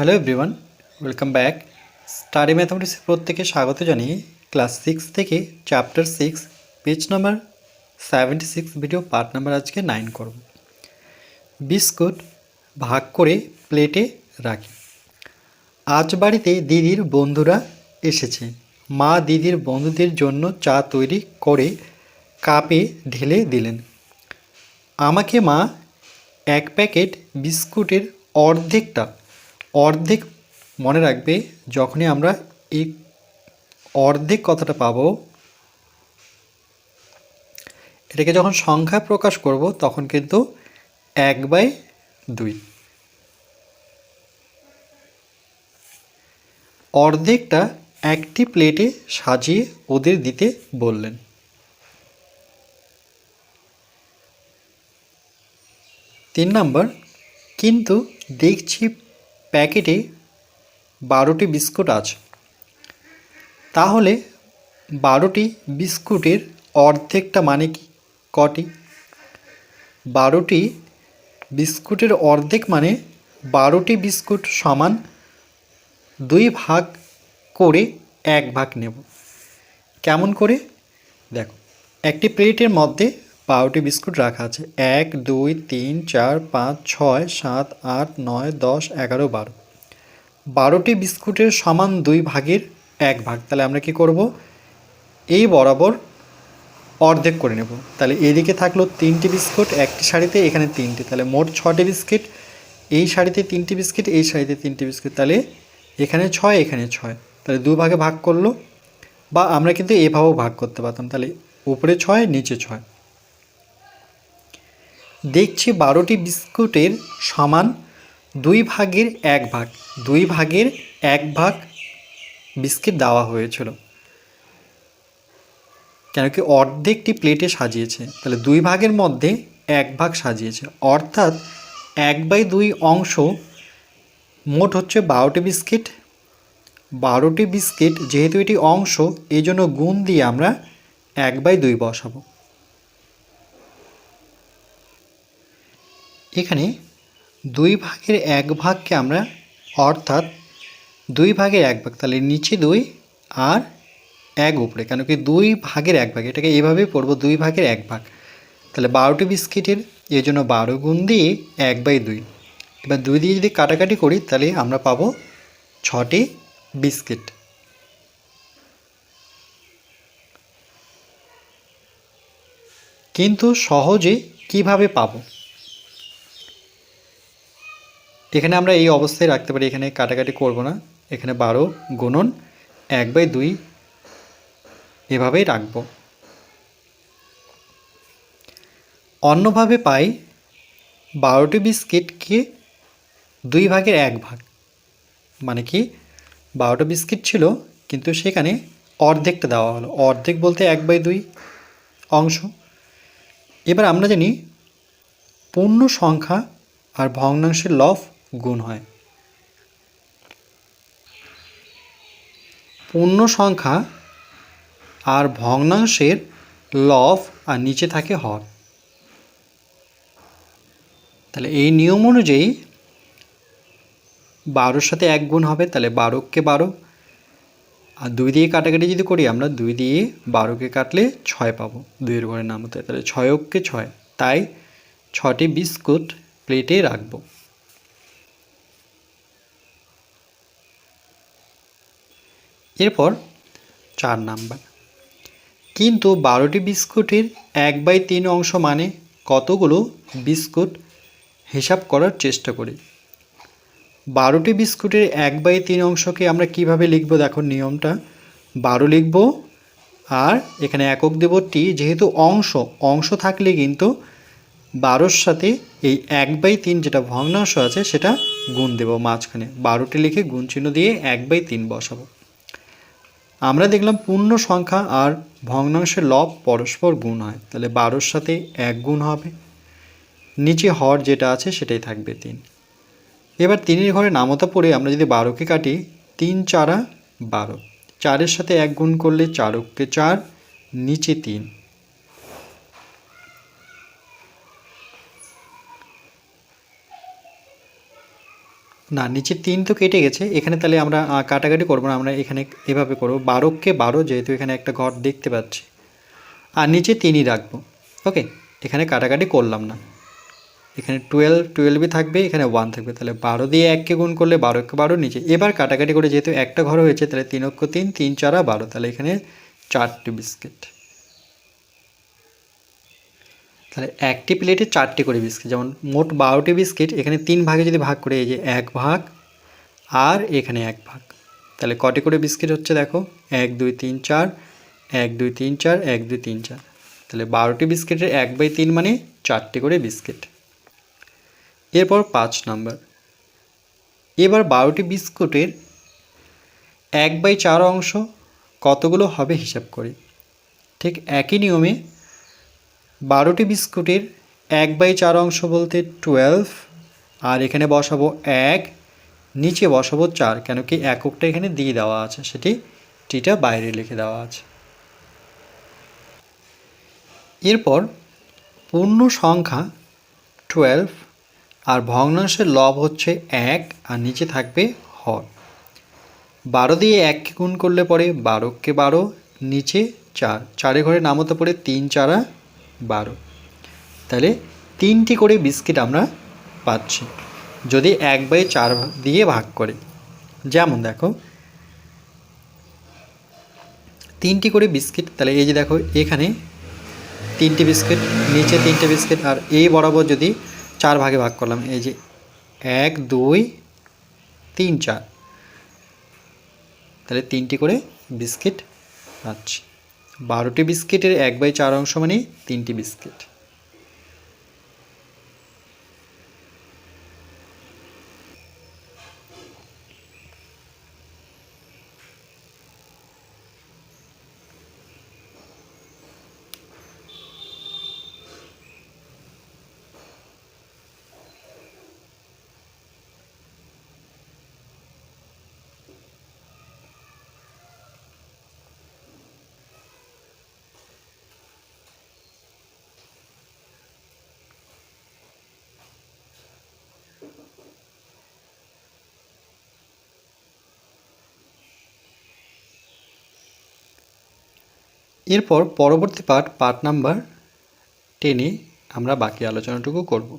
Hello everyone welcome back study ম্যাথামেটিক্সের প্রত্যেকে স্বাগত জানিয়ে ক্লাস সিক্স থেকে chapter six page number seventy six video part number আজকে nine করব। বিস্কুট ভাগ করে প্লেটে রাখি। আজ বাড়িতে দিদির বন্ধুরা এসেছে। মা দিদির বন্ধুদের জন্য চা তৈরি করে কাপে ঢেলে দিলেন। আমাকে মা এক প্যাকেট বিস্কুটের অর্ধেকটা অর্ধেক মনে রাখবে, যখনই আমরা এই অর্ধেক কথাটা পাব, এটাকে যখন সংখ্যা প্রকাশ করব, তখন কিন্তু এক বাই দুই। অর্ধেকটা একটি প্লেটে সাজিয়ে ওদের দিতে বললেন। তিন নম্বর, কিন্তু দেখছি প্যাকেটে বারোটি বিস্কুট আছে। তাহলে বারোটি বিস্কুটের অর্ধেকটা মানে কি? কটি? বারোটি বিস্কুটের অর্ধেক মানে বারোটি বিস্কুট সমান দুই ভাগ করে এক ভাগ নেব। কেমন করে? দেখো, একটি প্লেটের মধ্যে বারোটি বিস্কুট রাখা আছে। এক, দুই, তিন, চার, পাঁচ, ছয়, সাত, আট, নয়, দশ, এগারো, বারো। বারোটি বিস্কুটের সমান দুই ভাগের এক ভাগ। তাহলে আমরা কি করব? এই বরাবর অর্ধেক করে নেব। তাহলে এদিকে থাকল তিনটি বিস্কুট, একটি শাড়িতে, এখানে তিনটি। তাহলে মোট ছটি বিস্কিট, এই শাড়িতে তিনটি বিস্কিট, এই শাড়িতে তিনটি বিস্কিট। তাহলে এখানে ছয় এখানে ছয়। তাহলে দু ভাগে ভাগ করল, বা আমরা কিন্তু এভাবেও ভাগ করতে পারতাম। তাহলে উপরে ছয়, নিচে ছয়। দেখছি বারোটি বিস্কুটের সমান দুই ভাগের এক ভাগ, দুই ভাগের এক ভাগ বিস্কিট দেওয়া হয়েছিল। কেন কি অর্ধেকটি প্লেটে সাজিয়েছে, তাহলে দুই ভাগের মধ্যে এক ভাগ সাজিয়েছে। অর্থাৎ এক বাই দুই অংশ মোট হচ্ছে বারোটি বিস্কিট। বারোটি বিস্কিট যেহেতু এটি অংশ এই জন্য গুণ দিয়ে আমরা এক বাই দুই বসাবো। এখানে দুই ভাগের এক ভাগকে আমরা অর্থাৎ দুই ভাগের এক ভাগ, তাহলে নিচে দুই আর এক উপরে, কেন কি দুই ভাগের এক ভাগ, এটাকে এভাবেই পড়ব, দুই ভাগের এক ভাগ। তাহলে বারোটি বিস্কিটের এই জন্য বারো গুণ দিয়ে এক বাই দুই। এবার দুই দিয়ে যদি কাটাকাটি করি, তাহলে আমরা পাবো ছটি বিস্কিট। কিন্তু সহজে কীভাবে পাবো? এখানে আমরা এই অবস্থায় রাখতে পারি, এখানে কাটাকাটি করব না। এখানে বারো গুণন এক বাই দুই এভাবেই রাখব। অন্যভাবে পাই বারোটি বিস্কিটকে দুই ভাগের এক ভাগ। মানে কি? বারোটা বিস্কিট ছিল, কিন্তু সেখানে অর্ধেকটা দেওয়া হলো। অর্ধেক বলতে এক বাই দুই অংশ। এবার আমরা জানি পূর্ণ সংখ্যা আর ভগ্নাংশের লফ গুণ হয়। পূর্ণ সংখ্যা আর ভগ্নাংশের লফ আর নিচে থাকে হর। তাহলে এই নিয়ম অনুযায়ী বারোর সাথে এক গুণ হবে, তাহলে বারোকে বারো। আর দুই দিয়ে কাটাকাটি যদি করি, আমরা দুই দিয়ে বারোকে কাটলে ছয় পাবো, দুইয়ের ঘরে নাম হতে। তাহলে ছয়ককে ছয়, তাই ছটি বিস্কুট প্লেটে রাখব। এরপর চার নাম্বার। কিন্তু বারোটি বিস্কুটের এক বাই তিন অংশ মানে কতগুলো বিস্কুট হিসাব করার চেষ্টা করি। বারোটি বিস্কুটের এক বাই তিন অংশকে আমরা কীভাবে লিখব দেখো নিয়মটা। বারো লিখব আর এখানে একক দেব টি যেহেতু অংশ অংশ থাকলে কিন্তু বারোর সাথে এই এক বাই তিন যেটা ভগ্নাংশ আছে সেটা গুণ দেব মাঝখানে। বারোটি লিখে গুণ চিহ্ন দিয়ে এক বাই তিন বসাবো। আমরা দেখলাম পূর্ণ সংখ্যা আর ভগ্নাংশের লব পরস্পর গুণ হয়। তাহলে বারোর সাথে এক গুণ হবে। নিচে হর যেটা আছে সেটাই থাকবে তিন। এবার তিনের ঘরে নামতা পড়ে আমরা যদি বারোকে কাটি, তিন চারা বারো। চারের সাথে এক গুণ করলে চারককে চার, নিচে তিন। না, নিচে তিন তো কেটে গেছে। এখানে তাহলে আমরা কাটাকাটি করব না, আমরা এখানে এভাবে করব। বারোকে বারো, যেহেতু এখানে একটা ঘর দেখতে পাচ্ছি। আর নিচে তিনই রাখব। ওকে, এখানে কাটাকাটি করলাম না। এখানে টুয়েলভ টুয়েলভই থাকবে, এখানে ওয়ান থাকবে। তাহলে বারো দিয়ে এককে গুণ করলে বারো একে বারো, নিচে এবার কাটাকাটি করে যেহেতু একটা ঘর হয়েছে, তাহলে তিন অক্ষ তিন তিন চারা বারো। তাহলে এখানে চারটি বিস্কিট। তাহলে একটি প্লেটে চারটি করে বিস্কিট, যেমন মোট বারোটি বিস্কিট, এখানে তিন ভাগে যদি ভাগ করে, এই যে এক ভাগ আর এখানে এক ভাগ। তাহলে কটি করে বিস্কিট হচ্ছে দেখো? এক, দুই, তিন, চার, এক, দুই, তিন, চার, এক, দুই, তিন, চার। তাহলে বারোটি বিস্কিটের এক বাই তিন মানে চারটি করে বিস্কিট। এরপর পাঁচ নাম্বার। এবার বারোটি বিস্কুটের এক বাই চার অংশ কতগুলো হবে হিসাব করি। ঠিক একই নিয়মে বারোটি বিস্কুটের এক বাই চার অংশ বলতে টুয়েলভ আর এখানে বসাবো এক, নিচে বসাবো চার, কেন কি এককটা এখানে দিয়ে দেওয়া আছে, সেটি টিটা বাইরে লিখে দেওয়া আছে। এরপর পূর্ণ সংখ্যা টুয়েলভ আর ভগ্নাংশের লব হচ্ছে এক, আর নিচে থাকবে হর। বারো দিয়ে এককে গুণ করলে পরে বারোকে বারো, নিচে চার, চারে ঘরে নাম হতে পড়ে তিন চারা বারো। তাহলে তিনটি করে বিস্কিট আমরা পাচ্ছি। যদি এক বাই চার দিয়ে ভাগ করে, যেমন দেখো, তিনটি করে বিস্কিট, তাহলে এই যে দেখো, এখানে তিনটি বিস্কিট, নিচে তিনটে বিস্কিট, আর এই বরাবর যদি চার ভাগে ভাগ করলাম, এই যে এক, দুই, তিন, চার। তাহলে তিনটি করে বিস্কিট পাচ্ছি। বারোটি বিস্কিটের এক বাই চার অংশ মানে তিনটি বিস্কিট। এরপর পরবর্তী পাঠ পাঠ নাম্বার টেনে আমরা বাকি আলোচনাটুকু করব।